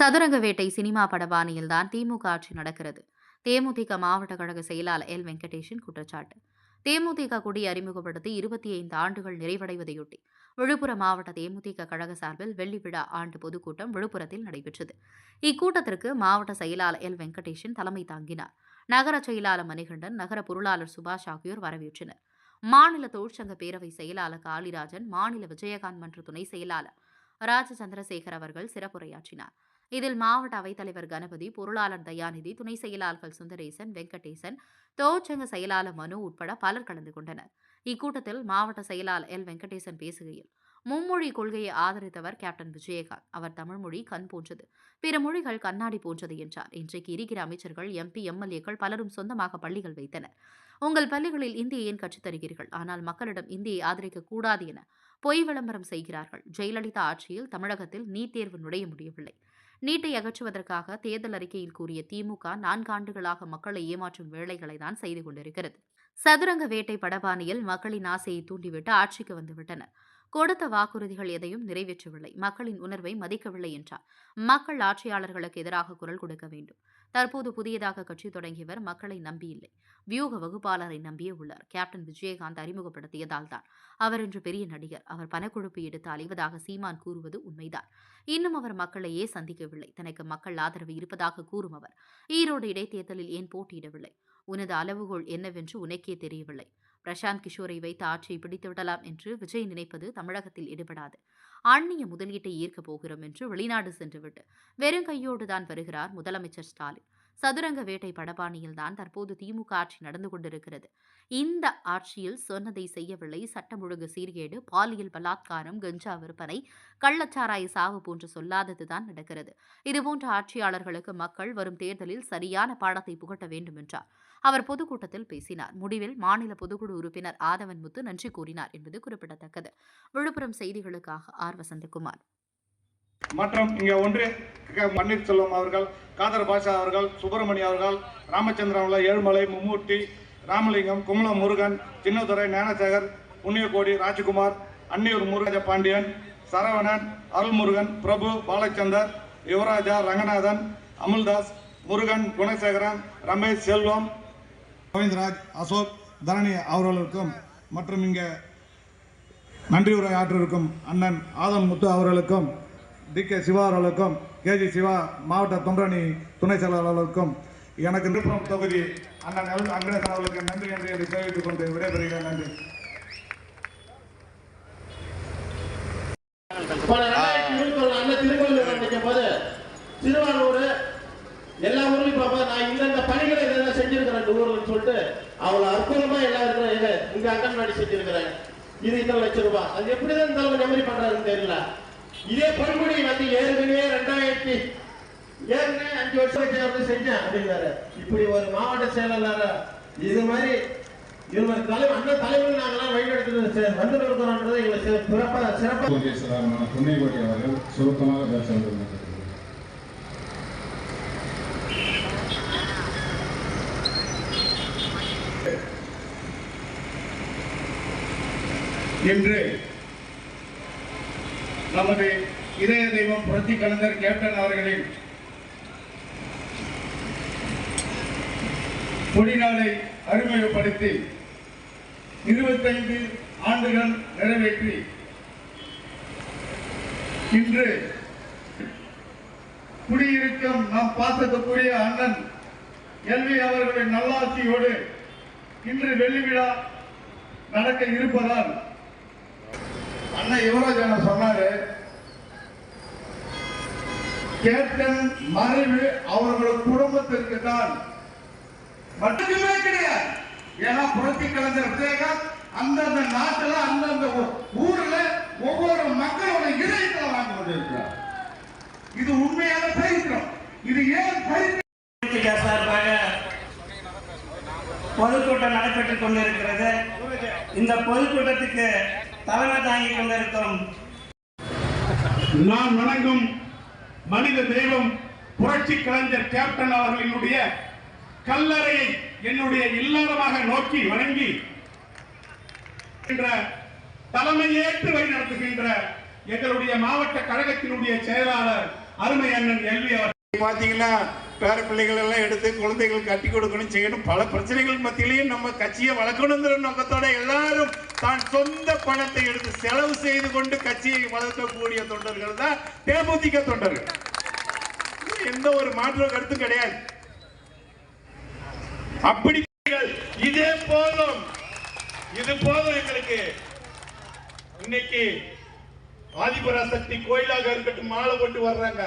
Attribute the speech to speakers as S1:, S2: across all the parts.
S1: சதுரங்க வேட்டை சினிமா படபாணியில் தான் திமுக ஆட்சி நடக்கிறது. தேமுதிக மாவட்ட கழக செயலாளர் எல். வெங்கடேஷின் குற்றச்சாட்டு. தேமுதிக கொடி அறிமுகப்படுத்தி இருபத்தி ஐந்து ஆண்டுகள் நிறைவடைவதையொட்டி விழுப்புரம் மாவட்ட தேமுதிக கழக சார்பில் வெள்ளி விழா ஆண்டு பொதுக்கூட்டம் விழுப்புரத்தில் நடைபெற்றது. இக்கூட்டத்திற்கு மாவட்ட செயலாளர் எல். வெங்கடேஷன் தலைமை தாங்கினார். நகர செயலாளர் மணிகண்டன் நகர பொருளாளர் சுபாஷ் ஆகியோர் வரவேற்றனர். மாநில தொழிற்சங்க பேரவை செயலாளர் காளிராஜன் மாநில விஜயகாந்த் மன்ற துணை செயலாளர் ராஜ சந்திரசேகர் அவர்கள் சிறப்புரையாற்றினார். இதில் மாவட்ட அவைத்தலைவர் கணபதி பொருளாளர் தயாநிதி துணை செயலாளர்கள் சுந்தரேசன் வெங்கடேசன் தொழிற்சங்க செயலாளர் மனு உட்பட பலர் கலந்து கொண்டனர். இக்கூட்டத்தில் மாவட்ட செயலாளர் எல். வெங்கடேசன் பேசுகையில் மும்மொழி கொள்கையை ஆதரித்தவர் கேப்டன் விஜயகாந்த். அவர் தமிழ்மொழி கண் போன்றது. பிற மொழிகள் கண்ணாடி போன்றது என்றார். இன்றைக்கு இருக்கிற அமைச்சர்கள் எம்பி எம்எல்ஏக்கள் பலரும் சொந்தமாக பள்ளிகள் வைத்தனர். உங்கள் பள்ளிகளில் இந்தியை ஏன் கற்றுத் தருகிறீர்கள்? ஆனால் மக்களிடம் இந்தியை ஆதரிக்க கூடாது என பொய் விளம்பரம் செய்கிறார்கள். ஜெயலலிதா ஆட்சியில் தமிழகத்தில் நீட் தேர்வு நுழைய முடியவில்லை. நீட்டை அகற்றுவதற்காக தேர்தல் அறிக்கையில் கூறிய திமுக நான்காண்டுகளாக மக்களை ஏமாற்றும் வேலைகளை தான் செய்து கொண்டிருக்கிறது. சதுரங்க வேட்டை படபாணியில் மக்களின் ஆசையை தூண்டிவிட்டு ஆட்சிக்கு வந்துவிட்டனர் கொடுத்த வாக்குறுதிகள் எதையும் நிறைவேற்றவில்லை. மக்களின் உணர்வை மதிக்கவில்லை என்றார். மக்கள் ஆட்சியாளர்களுக்கு எதிராக குரல் கொடுக்க வேண்டும். தற்போது புதியதாக கட்சி தொடங்கியவர் மக்களை நம்பியில்லை. வியூக வகுப்பாளரை நம்பியே உள்ளார். கேப்டன் விஜயகாந்த் அறிமுகப்படுத்தியதால் தான் அவர் இன்று பெரிய நடிகர். அவர் பணக்கொழுப்பு எடுத்து அலைவதாக சீமான் கூறுவது உண்மைதான். இன்னும் அவர் மக்களையே சந்திக்கவில்லை. தனக்கு மக்கள் ஆதரவு இருப்பதாக கூறும் அவர். ஈரோடு இடைத்தேர்தலில் ஏன் போட்டியிடவில்லை? உனது அளவுகோல் என்னவென்று உனக்கே தெரியவில்லை. பிரசாந்த் கிஷோரை வைத்து ஆட்சியை பிடித்துவிடலாம் என்று விஜய் நினைப்பது தமிழகத்தில் ஈடுபடாது அந்நிய முதலீட்டை ஈர்க்கப் போகிறோம் என்று வெளிநாடு சென்றுவிட்டு வெறும் கையோடு தான் வருகிறார் முதலமைச்சர் ஸ்டாலின். சதுரங்க வேட்டை படபாணியில்தான் தற்போது திமுக ஆட்சி நடந்து கொண்டிருக்கிறது. இந்த ஆட்சியில் சொன்னதை செய்யவில்லை. சட்டம் ஒழுங்கு சீர்கேடு பாலியல் பலாத்காரம் கஞ்சா விற்பனை கள்ளச்சாராய சாவு போன்று சொல்லாததுதான் நடக்கிறது. இதுபோன்ற ஆட்சியாளர்களுக்கு மக்கள் வரும் தேர்தலில் சரியான பாடத்தை புகட்ட வேண்டும் என்றார். அவர் பொதுக்கூட்டத்தில் பேசினார். முடிவில் மாநில பொதுக்குழு உறுப்பினர் ஆதவன் முத்து நன்றி கூறினார் என்பது குறிப்பிடத்தக்கது. விழுப்புரம் செய்திகளுக்காக ஆர். வசந்தகுமார்.
S2: மற்றும் இங்கே ஒன்று பன்னீர்செல்வம் அவர்கள் காதர் பாஷா அவர்கள் சுப்பிரமணிய அவர்கள் ராமச்சந்திரன் அவர்கள் ஏழுமலை மும்மூர்த்தி ராமலிங்கம் குமலம் முருகன் சின்னதுரை ஞானசேகர் புண்ணியகோடி ராஜ்குமார் அன்னியூர் முருகஜ பாண்டியன் சரவணன் அருள்முருகன் பிரபு பாலச்சந்தர் யுவராஜா ரங்கநாதன் அமுல்தாஸ் முருகன் குணசேகரன் ரமேஷ் செல்வம் கோவிந்தராஜ் அசோக் தரணி அவர்களுக்கும் மற்றும் இங்கே நன்றி உரை ஆற்றிருக்கும் அண்ணன் ஆதன் முத்து அவர்களுக்கும் டி கே சிவா அவர்களுக்கும் கேஜி சிவா மாவட்ட தொண்டரணி துணை செயலாளர்களுக்கும் எனக்கு நிருப்பம் தொகுதி அண்ணன் எல் அங்கனேசன் அவர்களுக்கு நன்றி நன்றி என்று தெரிவித்துக் கொண்டு விடைபெறுகிறேன். நன்றி.
S3: போன ரெண்டாயிரத்தி போது திருவாரூர் எல்லா ஊர்லயும் பாப்பா நான் இந்த பணிகளை இதெல்லாம் செஞ்சிருக்கிறேன் இந்த ஊர்லன்னு சொல்லிட்டு அவ்வளவு அற்புதமா எல்லா இருக்கிற இது இங்க அங்கன்வாடி செஞ்சிருக்கிறேன் இது இத்தனை லட்சம் ரூபாய். அது எப்படிதான் இந்த அளவு நெமரி பண்றாருன்னு தெரியல. இதே பணிமுறை வந்து ஏற்கனவே ரெண்டாயிரத்தி ஏற்கனவே அஞ்சு வருஷம் வச்சு வந்து செஞ்சேன் அப்படின்னாரு. இப்படி ஒரு மாவட்ட செயலாளர் இது மாதிரி இவங்க தலைவர் அந்த தலைவர் நாங்களாம் வழிநடத்துறது வந்து இருக்கிறோன்றது எங்களுக்கு சிறப்பாக சிறப்பாக
S4: புண்ணியகோட்டி அவர்கள் சுருக்கமாக பேச வேண்டும்
S2: இன்று நமது இதய தெய்வம் புரட்சி கலைஞர் கேப்டன் அவர்களின் கொடிநாளை அறிமுகப்படுத்தி இருபத்தைந்து ஆண்டுகள் நிறைவேற்றி இன்று குடியிருக்கும் நாம் பாசத்துக்குரிய அண்ணன் எல்வி அவர்களின் நல்லாட்சியோடு இன்று வெள்ளி விழா நடக்க இருப்பதால் அண்ணன் யுவராஜ் அண்ணன் சொன்னாரு? கேப்டன் மறைவு அவர்களோட குடும்பத்திற்கு தான் மட்டுமே கிடையாது. ஏன்னா புரட்சி கலைஞர் விஜயகாந்த் அந்தந்த நாட்டுல அந்தந்த ஊர்ல ஒவ்வொரு மக்களோட இதயத்துல வாங்கி கொண்டிருக்கிறார். இது உண்மையான சரித்திரம். இது ஏன் சரித்திரம்?
S5: சார்பாக பொதுக்கூட்டம் நடைபெற்றுக் கொண்டிருக்கிறது. இந்த பொதுக்கூட்டத்துக்கு தலைமை தாங்கிக் கொண்டிருக்கும்
S6: நான் வணங்கும் மனித தெய்வம் புரட்சி கலைஞர் கேப்டன் அவர்களினுடைய கல்லறையை என்னுடைய இல்லறமாக நோக்கி வணங்கி என்ற தலைமையேற்று வழி நடத்துகின்ற எங்களுடைய மாவட்ட கழகத்தினுடைய செயலாளர் அருமை அண்ணன் எல்வி அவர்
S7: பார்த்தீங்கன்னா பேர பிள்ளைகள் எல்லாம் எடுத்து குழந்தைகள் கட்டி கொடுக்கணும் செய்யணும். பல பிரச்சனைகள் மத்தியிலையும் நம்ம கட்சியை வளர்க்கணுங்கிற நோக்கத்தோட எல்லாரும் தான் சொந்த பணத்தை எடுத்து செலவு செய்து கொண்டு கட்சியை வளர்க்கக்கூடிய தொண்டர்கள் தான் தேமுதிக தொண்டர்கள். எந்த ஒரு மாற்று கருத்தும் கிடையாது. அப்படி இதே போதும். இது போதும் எங்களுக்கு. இன்னைக்கு ஆதிபராசக்தி கோயிலாக இருக்கட்டும் மாலை போட்டு வர்றாங்க.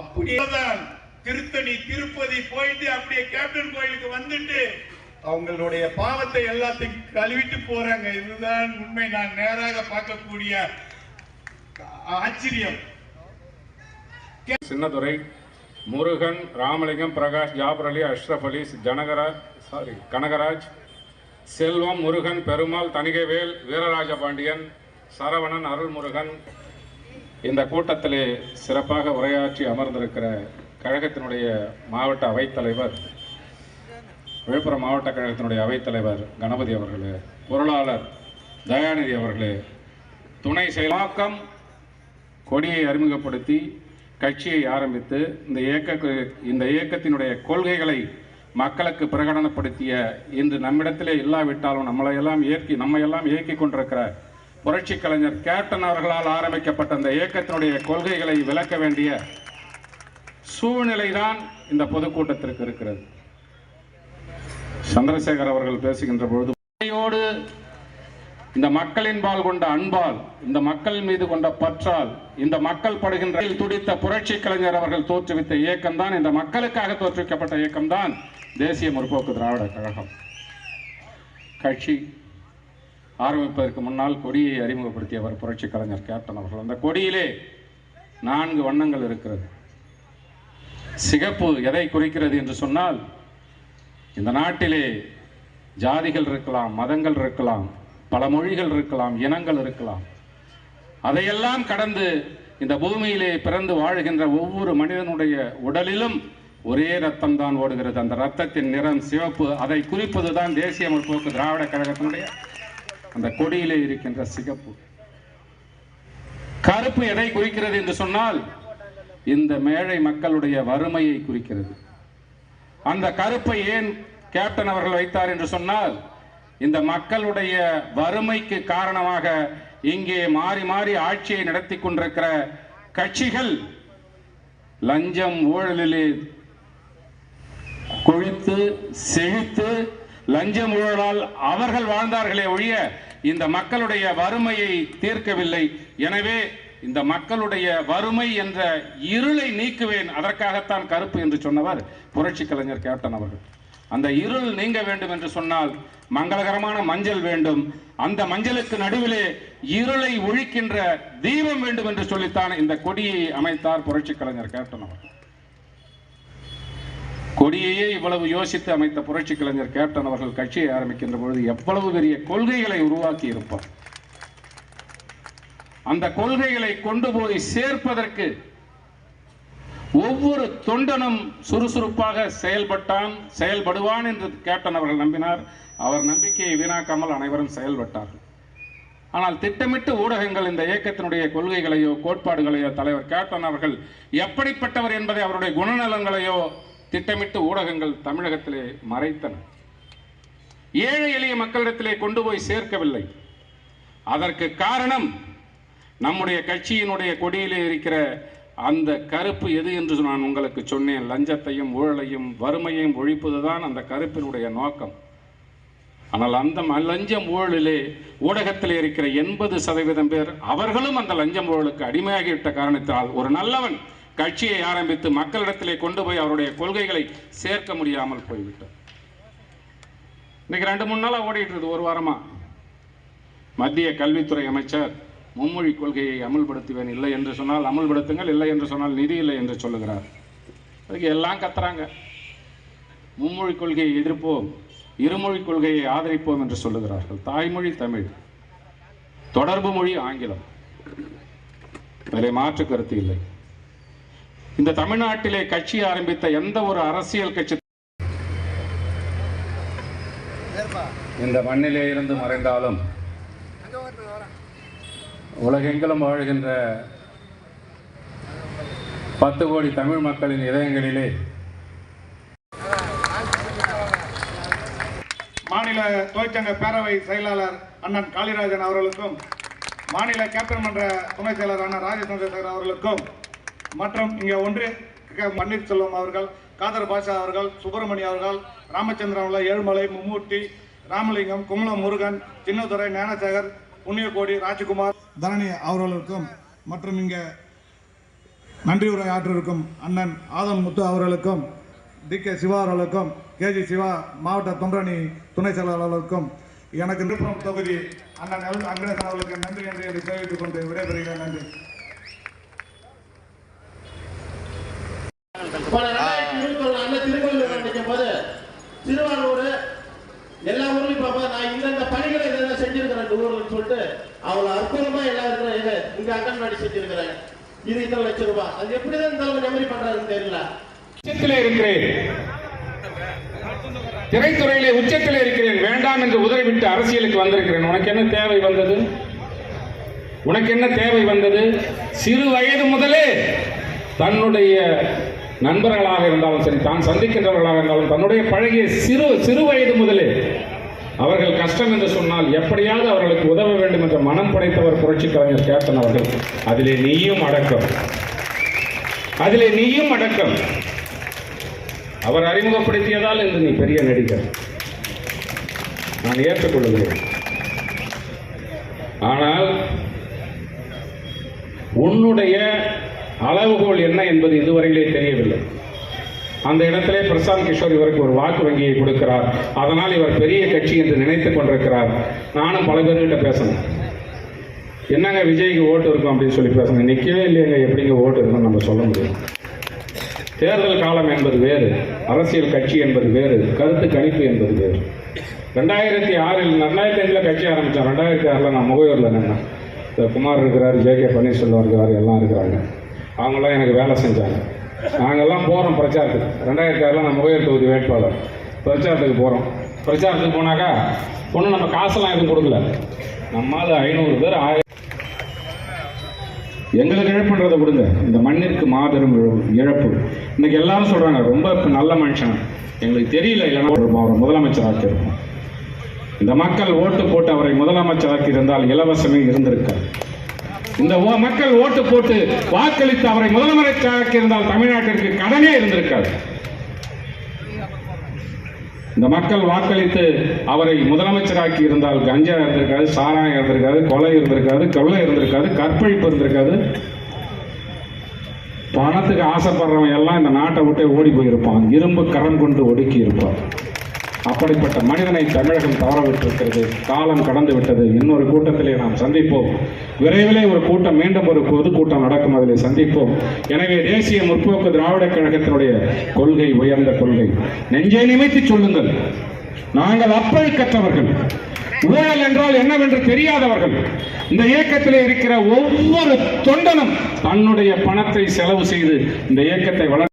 S7: அப்படியேதான் திருத்தணி திருப்பதி போயிட்டு அப்படியே கேப்டன் கோயிலுக்கு வந்துட்டு அவங்களுடைய பாவத்தை எல்லாத்தையும் கழுவிட்டு போறாங்க. இதுதான் உண்மை. நான் நேராக பார்க்கக்கூடிய ஆச்சரியம்.
S4: சின்னதுரை முருகன் ராமலிங்கம் பிரகாஷ் ஜாபர் அலி அஷ்ரஃப் அலி ஜனகராஜ் சாரி கனகராஜ் செல்வம் முருகன் பெருமாள் தணிகைவேல் வீரராஜ பாண்டியன் சரவணன் அருள்முருகன். இந்த கூட்டத்திலே சிறப்பாக உரையாற்றி அமர்ந்திருக்கிற கழகத்தினுடைய மாவட்ட அவைத்தலைவர் விழுப்புரம் மாவட்ட கழகத்தினுடைய அவைத்தலைவர் கணபதி அவர்களே பொருளாளர் தயாநிதி அவர்களே துணை செயலாக்கம் கொடியை அறிமுகப்படுத்தி கட்சியை ஆரம்பித்து இந்த இயக்க இந்த இயக்கத்தினுடைய கொள்கைகளை மக்களுக்கு பிரகடனப்படுத்திய இன்று நம்மிடத்திலே இல்லாவிட்டாலும் நம்மளை எல்லாம் இயக்கி நம்ம நம்மையெல்லாம் இயக்கி கொண்டிருக்கிற புரட்சி கலைஞர் கேப்டன் அவர்களால் ஆரம்பிக்கப்பட்ட இந்த இயக்கத்தினுடைய கொள்கைகளை விளக்க வேண்டிய சூழ்நிலைதான் இந்த பொதுக்கூட்டத்திற்கு இருக்கிறது. சந்திரசேகர் அவர்கள் பேசுகின்ற பொழுது உண்மையோடு இந்த மக்களின் பால் கொண்ட அன்பால் இந்த மக்கள் மீது கொண்ட பற்றால் இந்த மக்கள் படுகின்ற துடித்த புரட்சி கலைஞர் அவர்கள் தோற்றுவித்த இயக்கம்தான் இந்த மக்களுக்காக தோற்றுவிக்கப்பட்ட இயக்கம் தான் தேசிய முற்போக்கு திராவிட கழகம். கட்சி ஆரம்பிப்பதற்கு முன்னால் கொடியை அறிமுகப்படுத்தியவர் புரட்சி கலைஞர் கேப்டன் அவர்கள். அந்த கொடியிலே நான்கு வண்ணங்கள் இருக்கிறது. சிகப்பு எதை குறிக்கிறது என்று சொன்னால் இந்த நாட்டிலே ஜாதிகள் இருக்கலாம் மதங்கள் இருக்கலாம் பல மொழிகள் இருக்கலாம் இனங்கள் இருக்கலாம். அதையெல்லாம் கடந்து இந்த பூமியிலே பிறந்து வாழுகின்ற ஒவ்வொரு மனிதனுடைய உடலிலும் ஒரே ரத்தம் தான் ஓடுகிறது. அந்த ரத்தத்தின் நிறம் சிவப்பு. அதை குறிப்பது தான் தேசிய முற்போக்கு திராவிட கழகத்தினுடைய அந்த கொடியிலே இருக்கின்ற சிகப்பு. கருப்பு எதை குறிக்கிறது என்று சொன்னால் இந்த மேழை மக்களுடைய வறுமையை குறிக்கிறது. அந்த கருப்பை ஏன் கேப்டன் அவர்கள் வைத்தார் என்று சொன்னால் இந்த மக்களுடைய வறுமைக்கு காரணமாக இங்கே மாறி மாறி ஆட்சியை நடத்தி கொண்டிருக்கிற கட்சிகள் லஞ்சம் ஊழலிலே கொழித்து செழித்து லஞ்சம் ஊழலால் அவர்கள் வாழ்ந்தார்களே ஒழிய இந்த மக்களுடைய வறுமையை தீர்க்கவில்லை. எனவே இந்த மக்களுடைய வறுமை என்ற இருளை நீக்குவேன் அதற்காகத்தான் கருப்பு என்று சொன்னவர் புரட்சி கலைஞர் கேப்டன் அவர்கள். அந்த இருள் நீங்க வேண்டும் என்று சொன்னால் மங்களகரமான மஞ்சள் வேண்டும். அந்த மஞ்சளுக்கு நடுவிலே இருளை ஒழிக்கின்ற தீபம் வேண்டும் என்று சொல்லித்தான் இந்த கொடியை அமைத்தார் புரட்சி கலைஞர் கேப்டன் அவர்கள். கொடியையே இவ்வளவு யோசித்து அமைத்த புரட்சி கலைஞர் கேப்டன் அவர்கள் கட்சியை ஆரம்பிக்கின்ற பொழுது எவ்வளவு பெரிய கொள்கைகளை உருவாக்கி இருப்பார் அந்த கொள்கைகளை கொண்டு போய் சேர்ப்பதற்கு ஒவ்வொரு தொண்டனும் சுறுசுறுப்பாக செயல்பட்டான் செயல்படுவான் என்று கேப்டன் அவர்கள் நம்பினார். அவர் நம்பிக்கையை வீணாக்காமல் அனைவரும் செயல்பட்டார்கள். ஆனால் திட்டமிட்டு ஊடகங்கள் இந்த இயக்கத்தினுடைய கொள்கைகளையோ கோட்பாடுகளையோ தலைவர் கேப்டன் அவர்கள் எப்படிப்பட்டவர் என்பதை அவருடைய குணநலங்களையோ திட்டமிட்டு ஊடகங்கள் தமிழகத்திலே மறைத்தன. ஏழை எளிய மக்களிடத்திலே கொண்டு போய் சேர்க்கவில்லை. அதற்கு காரணம் நம்முடைய கட்சியினுடைய கொடியிலே இருக்கிற அந்த கருப்பு எது என்று நான் உங்களுக்கு சொன்னேன். லஞ்சத்தையும் ஊழலையும் வறுமையையும் ஒழிப்பதுதான் அந்த கருப்பினுடைய நோக்கம். ஆனால் அந்த ம- லஞ்சம் ஊழலிலே ஊடகத்தில் இருக்கிற எண்பது சதவீதம் பேர் அவர்களும் அந்த லஞ்சம் ஊழலுக்கு அடிமையாகிவிட்ட காரணத்தால் ஒரு நல்லவன் கட்சியை ஆரம்பித்து மக்களிடத்திலே கொண்டு போய் அவருடைய கொள்கைகளை சேர்க்க முடியாமல் போய்விட்டார். இன்னைக்கு ரெண்டு மூணு நாளாக ஓடிட்டு இருக்குது ஒரு வாரமா. மத்திய கல்வித்துறை அமைச்சர் மும்மொழி கொள்கையை அமல்படுத்துவேன் இல்லை என்று சொன்னால் அமல்படுத்துங்கள் இல்லை என்று சொன்னால் நிதி இல்லை என்று சொல்லுகிறார். அதுக்கு எல்லாம் கத்துறாங்க. மும்மொழி கொள்கையை எதிர்ப்போம் இருமொழி கொள்கையை ஆதரிப்போம் என்று சொல்லுகிறார்கள். தாய்மொழி தமிழ் தொடர்பு மொழி ஆங்கிலம். அதிலே மாற்று கருத்து இல்லை. இந்த தமிழ்நாட்டிலே கட்சி ஆரம்பித்த எந்த ஒரு அரசியல் கட்சி இந்த மண்ணிலே இருந்து மறைந்தாலும் உலகெங்கிலும் வாழ்கின்ற பத்து கோடி தமிழ் மக்களின் இதயங்களிலே
S2: மாநில தொழிற்சங்க பேரவை செயலாளர் அண்ணன் காளிராஜன் அவர்களுக்கும் மாநில கேப்டன் மன்ற துணைச் செயலர் அண்ணன் ராஜசந்திரசேகர் அவர்களுக்கும் மற்றும் இங்கே ஒன்று பன்னீர்செல்வம் அவர்கள் காதர் பாஷா அவர்கள் சுப்பிரமணி அவர்கள் ராமச்சந்திரன்ல ஏழுமலை மும்மூர்த்தி ராமலிங்கம் குமலம் முருகன் சின்னதுரை ஞானசேகர் புண்ணியகோடி ராஜகுமார். தரணி அவர்களுக்கும் மற்றும் இங்கே நன்றி உரை ஆற்றிருக்கும் அண்ணன் ஆதன் முத்து அவர்களுக்கும் டி கே சிவா அவர்களுக்கும் கேஜி சிவா மாவட்ட தொண்டரணி துணை செயலாளர்களுக்கும் எனக்கு விழுப்புரம் தொகுதி அண்ணன் எல் அங்கனேசன் அவர்களுக்கு நன்றி என்று இதை தெரிவித்துக் கொண்டு விடைபெறுகிறேன். நன்றி
S3: போன ரெண்டாயிரத்தி இருபத்தி ஒண்ணு அண்ணன் திருக்கோவில் நிற்கும் போது திருவாரூர் எல்லா ஊர்லயும் பாப்பா நான் இந்தந்த பணிகளை இதை சொல்லிட்டு அவ்வளவு அற்புதமா எல்லா இருக்கிற இது இங்க அங்கன்வாடி செஞ்சிருக்கிறேன். இது இத்தனை லட்சம் ரூபாய். அது எப்படிதான் இந்த அளவு மெமரி பண்றாருன்னு தெரியல.
S4: உச்சத்திலே இருக்கிறேன். திரைத்துறையிலே உச்சத்திலே இருக்கிறேன். வேண்டாம் என்று உதறிவிட்டு அரசியலுக்கு வந்திருக்கிறேன். உனக்கு என்ன தேவை வந்தது? உனக்கு என்ன தேவை வந்தது? சிறு வயது முதலே தன்னுடைய நண்பர்களாக இருந்தாலும் சரி தான் சந்திக்கின்றவர்களாக இருந்தாலும் தன்னுடைய பழகிய சிறு சிறு வயது முதலே அவர்கள் கஷ்டம் என்று சொன்னால் எப்படியாவது அவர்களுக்கு உதவ வேண்டும் என்ற மனம் படைத்தவர் புரட்சி கலைஞர் கேப்டன் அவர்கள். அதிலே நீயும் அடக்கம். அதிலே நீயும் அடக்கம். அவர் அறிமுகப்படுத்தியதால் இன்று நீ பெரிய நடிகர். நான் ஏற்றுக்கொள்கிறேன். ஆனால் உன்னுடைய அளவுகோல் என்ன என்பது இதுவரையிலே தெரியவில்லை. அந்த இடத்திலே பிரசாந்த் கிஷோர் இவருக்கு ஒரு வாக்கு வங்கியை கொடுக்கிறார். அதனால் இவர் பெரிய கட்சி என்று நினைத்துக் கொண்டிருக்கிறார். நானும் பல பேர்கிட்ட பேசணும். என்னங்க விஜய்க்கு ஓட்டு இருக்கும் அப்படின்னு சொல்லி பேசணும். நிற்கவே இல்லைங்க. எப்படிங்க ஓட்டு இருக்கும்னு நம்ம சொல்ல முடியும். தேர்தல் காலம் என்பது வேறு. அரசியல் கட்சி என்பது வேறு. கருத்து கணிப்பு என்பது வேறு. ரெண்டாயிரத்தி ஆறில் ரெண்டாயிரத்தி அஞ்சில் கட்சி ஆரம்பித்தோம் ரெண்டாயிரத்தி ஆறில் நான் முகவூரில் நின்னேன். இந்த குமார் இருக்கிறார் ஜே கே பன்னீர்செல்வம் இருக்கிறார் எல்லாம் இருக்கிறாங்க. அவங்களாம் எனக்கு வேலை செஞ்சாங்க. நாங்கள்லாம் போகிறோம் பிரச்சாரத்துக்கு. ரெண்டாயிரத்தி ஆறில் நான் உயர் தொகுதி வேட்பாளர். பிரச்சாரத்துக்கு போகிறோம் பிரச்சாரத்துக்கு போனாக்கா ஒன்றும் நம்ம காசெல்லாம் எதுவும் கொடுக்கல. நம்மால் ஐநூறு பேர் ஆயிரம் எங்களுக்கு இழப்புன்றதை கொடுங்க இந்த மண்ணிற்கு மாபெரும் இழப்பு இன்னைக்கு எல்லாரும் சொல்றாங்க ரொம்ப நல்ல மனுஷன். எங்களுக்கு தெரியல இல்லைன்னா அவரை முதலமைச்சராக்கி இருப்போம் இந்த மக்கள் ஓட்டு போட்டு அவரை முதலமைச்சராக்கி இருந்தால் இலவசமே இருந்திருக்கார் இந்த ஓ- மக்கள் ஓட்டு போட்டு வாக்களித்து அவரை முதலமைச்சராக்கி இருந்தால் தமிழ்நாட்டிற்கு கடனே இருந்திருக்காது. இந்த மக்கள் வாக்களித்து அவரை முதலமைச்சராக்கி இருந்தால் கஞ்சா இருந்திருக்காது சாராயம் இருந்திருக்காது கொலை இருந்திருக்காது கொள்ளை இருந்திருக்காது கற்பழிப்பு இருந்திருக்காது. பணத்துக்கு ஆசைப்படுறவன் எல்லாம் இந்த நாட்டை விட்டே ஓடி போயிருப்பான். இரும்பு கரம் கொண்டு ஒடுக்கி இருப்பான். அப்படிப்பட்ட மனிதனை தமிழகம் தவறவிட்டிருக்கிறது. காலம் கடந்து விட்டது இன்னொரு கூட்டத்திலே நாம் சந்திப்போம். விரைவிலே ஒரு கூட்டம் மீண்டும் ஒரு பொதுக்கூட்டம் நடக்கும். அதிலே சந்திப்போம். எனவே தேசிய முற்போக்கு திராவிட கழகத்தினுடைய கொள்கை உயர்ந்த கொள்கை. நெஞ்சை நிமித்து சொல்லுங்கள். நாங்கள் அப்பல் கற்றவர்கள். ஊழல் என்றால் என்னவென்று தெரியாதவர்கள். இந்த இயக்கத்தில் இருக்கிற ஒவ்வொரு தொண்டனும் தன்னுடைய பணத்தை செலவு செய்து இந்த இயக்கத்தை வளர்த்து